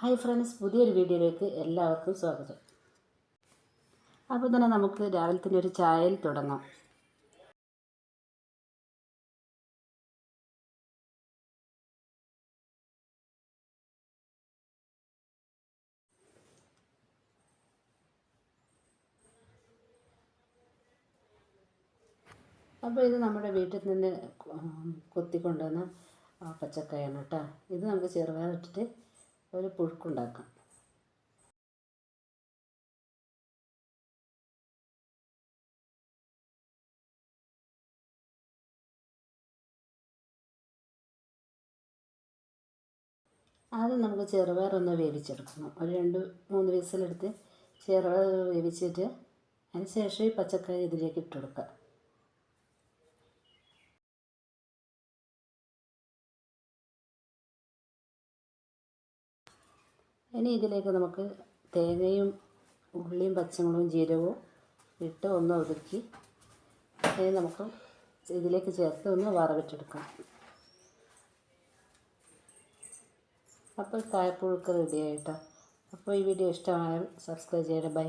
Hi friends പുതിയൊരു വീഡിയോയിലേക്ക് എല്ലാവർക്കും സ്വാഗതം. അപ്പോൾ തന്നെ നമുക്ക് രാവിലെ തന്നെ ഒരു ചായയിൽ തുടങ്ങാം. അപ്പോൾ ഇത് നമ്മുടെ വീട്ടിൽ നിന്ന് കൊത്തിക്കൊണ്ടുവന്ന പച്ചക്കായാണ് കേട്ടോ. ഇത് നമുക്ക് ചെറുപയർ ഇട്ടിട്ട് ഒരു പുഴുക്കുണ്ടാക്കാം. ആദ്യം നമുക്ക് ചെറുപയർ ഒന്ന് വേവിച്ചെടുക്കണം. ഒരു രണ്ട് മൂന്ന് വിസിലെടുത്ത് ചെറുപയർ വേവിച്ചിട്ട് അതിന് ശേഷം ഈ പച്ചക്കറി ഇതിലേക്ക് ഇട്ട് കൊടുക്കുക. ഇനി ഇതിലേക്ക് നമുക്ക് തേങ്ങയും ഉള്ളിയും പച്ചമുളകും ജീരകവും ഇട്ട് ഒന്ന് ഒതുക്കി ഇനി നമുക്ക് ഇതിലേക്ക് ചേർത്ത് ഒന്ന് വറവിട്ടെടുക്കാം. അപ്പോൾ കായപ്പുഴുക്ക് റെഡിയായിട്ടോ അപ്പോൾ ഈ വീഡിയോ ഇഷ്ടമായാൽ സബ്സ്ക്രൈബ് ചെയ്യണം. ബൈ.